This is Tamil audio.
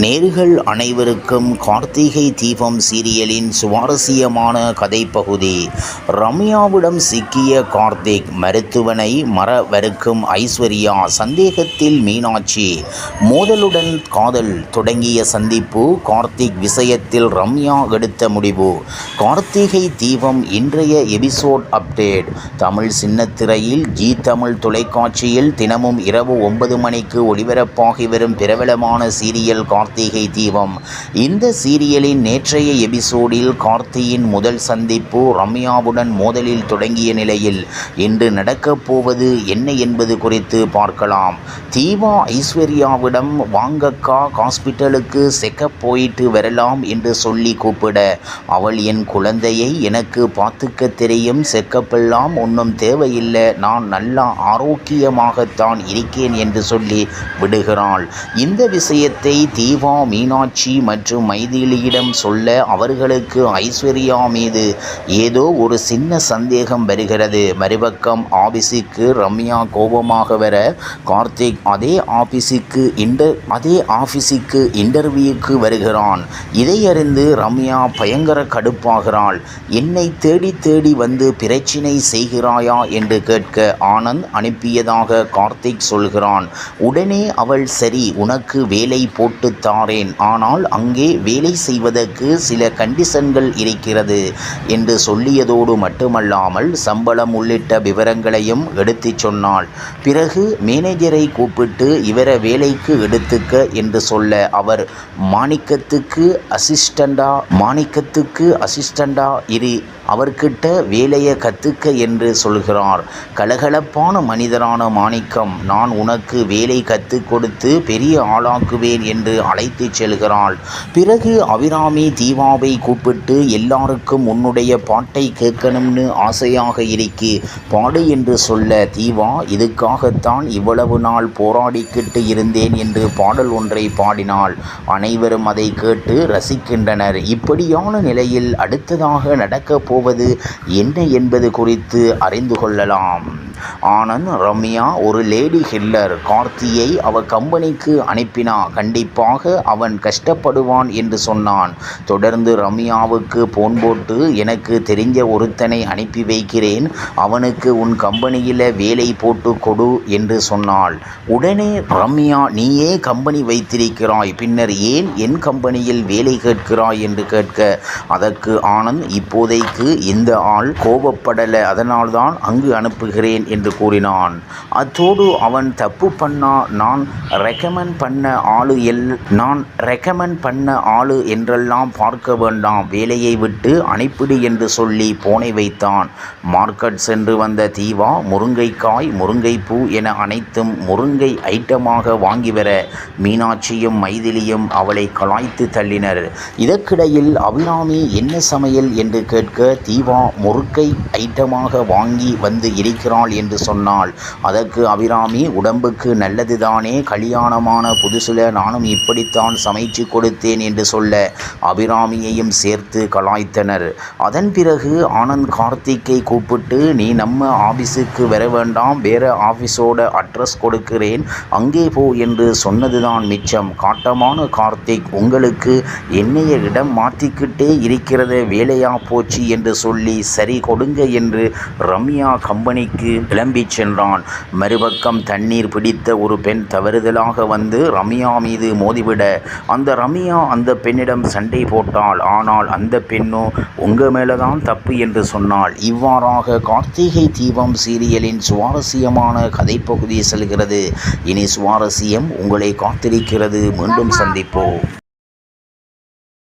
நேர்கள் அனைவருக்கும் கார்த்திகை தீபம் சீரியலின் சுவாரஸ்யமான கதைப்பகுதி. ரம்யாவிடம் சிக்கிய கார்த்திக் மருத்துவனை மறவறுக்கும் ஐஸ்வர்யா சந்தேகத்தில் மீனாட்சி. மோதலுடன் காதல் தொடங்கிய சந்திப்பு கார்த்திக் விஷயத்தில் ரம்யா எடுத்த முடிவு. கார்த்திகை தீபம் இன்றைய எபிசோட் அப்டேட். தமிழ் சின்னத்திரையில் ஜி தமிழ் தொலைக்காட்சியில் தினமும் இரவு ஒன்பது மணிக்கு ஒளிபரப்பாகி வரும் பிரபலமான சீரியல் கார்த்திகை தீபம். இந்த சீரியலின் நேற்றைய எபிசோடில் கார்த்தியின் முதல் சந்திப்பு ரம்யாவுடன் மோதலில் தொடங்கிய நிலையில் இன்று நடக்கப் போவது என்ன என்பது குறித்து பார்க்கலாம். தீபா ஐஸ்வர்யாவிடம் வாங்கக்கா ஹாஸ்பிட்டலுக்கு செக்கப் போயிட்டு வரலாம் என்று சொல்லி கூப்பிட அவள் என் குழந்தையை எனக்கு பார்த்துக்க தெரியும். செக்கப்பெல்லாம் ஒன்றும் தேவையில்லை. நான் நல்லா ஆரோக்கியமாகத்தான் இருக்கேன் என்று சொல்லி விடுகிறாள். இந்த விஷயத்தை தீ தீபா மீனாட்சி மற்றும் மைதிலியிடம் சொல்ல அவர்களுக்கு ஐஸ்வர்யா மீது ஏதோ ஒரு சின்ன சந்தேகம் வருகிறது. மறுபக்கம் ஆபீஸுக்கு ரம்யா கோபமாக வர கார்த்திக் அதே ஆபீஸுக்கு இன்டர் அதே ஆபீஸுக்கு இன்டர்வியூக்கு வருகிறான். இதை அறிந்து ரம்யா பயங்கர கடுப்பாகிறாள். என்னை தேடி தேடி வந்து பிரச்சினை செய்கிறாயா? என்று கேட்க ஆனந்த் அனுப்பியதாக கார்த்திக் சொல்கிறான். உடனே அவள் சரி உனக்கு வேலை போட்டு தாரேன் ஆனால் அங்கே வேலை செய்வதற்கு சில கண்டிஷன்கள் இருக்கிறது என்று சொல்லியதோடு மட்டுமல்லாமல் சம்பளம் உள்ளிட்ட விவரங்களையும் எடுத்துச் சொன்னாள். பிறகு மேனேஜரை கூப்பிட்டு இவரை வேலைக்கு எடுத்துக்க என்று சொல்ல அவர் மாணிக்கத்துக்கு அசிஸ்டண்டா மாணிக்கத்துக்கு அசிஸ்டண்டா இரு அவர்கிட்ட வேலையை கற்றுக்க என்று சொல்கிறார். கலகலப்பான மனிதரான மாணிக்கம் நான் உனக்கு வேலை கற்றுக் கொடுத்து பெரிய ஆளாக்குவேன் என்று அழைத்துச் செல்கிறாள். பிறகு அபிராமி தீபாவை கூப்பிட்டு எல்லாருக்கும் உன்னுடைய பாட்டை கேட்கணும்னு ஆசையாக இருக்கி பாடு என்று சொல்ல தீவா இதுக்காகத்தான் இவ்வளவு நாள் போராடிக்கிட்டு இருந்தேன் என்று பாடல் ஒன்றை பாடினாள். அனைவரும் அதை கேட்டு ரசிக்கின்றனர். இப்படியான நிலையில் அடுத்ததாக நடக்கப் போவது என்ன என்பது குறித்து அறிந்து கொள்ளலாம். ஆனந்த் ரம்யா ஒரு லேடி ஹில்லர். கார்த்தியை அவ கம்பெனிக்கு அனுப்பினா கண்டிப்பாக அவன் கஷ்டப்படுவான் என்று சொன்னான். தொடர்ந்து ரம்யாவுக்கு போன் போட்டு எனக்கு தெரிஞ்ச ஒருத்தனை அனுப்பி வைக்கிறேன். அவனுக்கு உன் கம்பெனியில் வேலை போட்டு கொடு என்று சொன்னாள். உடனே ரம்யா நீயே கம்பெனி வைத்திருக்கிறாய். பின்னர் ஏன் என் கம்பெனியில் வேலை கேட்கிறாய்? என்று கேட்க அதற்கு ஆனந்த் இப்போதைக்கு இந்த ஆள் கோபப்படலை. அதனால்தான் அங்கு அனுப்புகிறேன். என்று கூறினான். அத்தோடு அவன் தப்பு பண்ணா நான் ரெக்கமெண்ட் பண்ண ஆளு எல் நான் ரெக்கமெண்ட் பண்ண ஆளு என்றெல்லாம் பார்க்க வேண்டாம். வேலையை விட்டு அனுப்பிடு என்று சொல்லி போனை வைத்தான். மார்க்கெட் சென்று வந்த தீவா முருங்கைக்காய் முருங்கைப்பூ என அனைத்தும் முருங்கை ஐட்டமாக வாங்கி வர மீனாட்சியும் மைதிலியும் அவளை கலாய்த்து தள்ளினர். இதற்கிடையில் அபிராமி என்ன சமையல் என்று கேட்க தீவா முறுக்கை ஐட்டமாக வாங்கி வந்து இருக்கிறாள் என்று சொன்னாள். அதற்கு அபிராமி உடம்புக்கு நல்லதுதானே கல்யாணமான புதுசில் நானும் இப்படித்தான் சமைச்சு கொடுத்தேன் என்று சொல்ல அபிராமியையும் சேர்த்து கலாய்த்தனர். அதன் பிறகு ஆனந்த் கார்த்திக்கை கூப்பிட்டு நீ நம்ம ஆபீஸுக்கு வர வேண்டாம் வேற ஆபீஸோட அட்ரஸ் கொடுக்கிறேன் அங்கே போ என்று சொன்னதுதான் மிச்சம். காட்டமான கார்த்திக் உங்களுக்கு என்னைய இடம் மாற்றிக்கிட்டே இருக்கிறத வேலையா போச்சு என்று சொல்லி சரி கொடுங்க என்று ரம்யா கம்பெனிக்கு கிளம்பி சென்றான். மறுபக்கம் தண்ணீர் பிடித்த ஒரு பெண் தவறுதலாக வந்து ரம்யா மீது மோதிவிட. அந்த ரம்யா அந்த பெண்ணிடம் சண்டை போட்டாள். ஆனால் அந்த பெண்ணோ உங்க மேலதான் தப்பு என்று சொன்னாள். இவ்வாறாக கார்த்திகை தீபம் சீரியலின் சுவாரஸ்யமான கதைப்பகுதி செல்கிறது. இனி சுவாரஸ்யம் உங்களை காத்திருக்கிறது. மீண்டும் சந்திப்போம்.